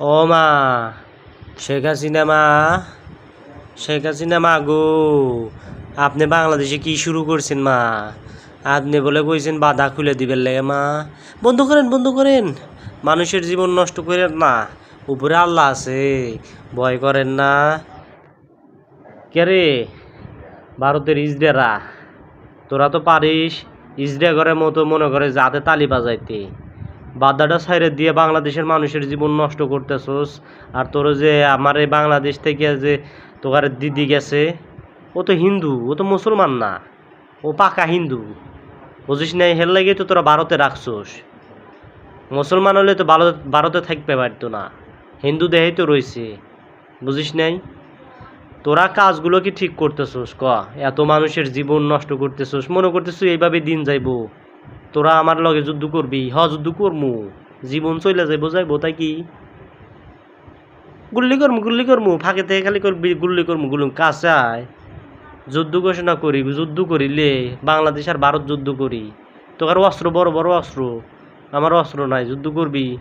ও মা, শেখ হাসিনা মা, শেখ হাসিনা মা গো, আপনি বাংলাদেশে কি শুরু করছেন মা? আপনি বলে কইছেন বাধা খুলে দিবেন লাগে মা। বন্ধ করেন বন্ধ করেন, মানুষের জীবন নষ্ট করেন না, উপরে আল্লাহ আছে, ভয় করেন না। কে ভারতের ইজরেরা তোরা তো পারিস ইজরে ঘরের মতো মনে করে যাতে তালি বাজাইতে। বাধাটা সাইরে দিয়ে বাংলাদেশের মানুষের জীবন নষ্ট করতেছস। আর তোর যে আমার এই বাংলাদেশ থেকে যে তোকার দিদি গেছে, ও তো হিন্দু, ও তো মুসলমান না, ও পাকা হিন্দু। বুঝিস নাই, হের লাগে তো তোরা ভারতে রাখছোস। মুসলমান হলে তো ভারত, ভারতে থাকতে পারতো না, হিন্দু দেহেই তো রয়েছে বুঝিস নাই? তোরা কাজগুলো কি ঠিক করতেছোস? ক, এত মানুষের জীবন নষ্ট করতেছোস, মনে করতেছিস এইভাবে দিন যাইবো। তোরা আমার লগে যুদ্ধ করবি, হ, যুদ্ধ করমু। জীবন চলে যাইব যাইব, তাই কি? গুল্লি করমু গুল্লি করমু, ফাঁকে থেকে খালি করবি, গুল্লি করমু, গুলুম কাঁচায় যুদ্ধ ঘোষণা করি যুদ্ধ করিলে বাংলাদেশ আর ভারত যুদ্ধ করি। তোর অস্ত্র, বড় বড় অস্ত্র। আমার অস্ত্র নাই, যুদ্ধ করবি।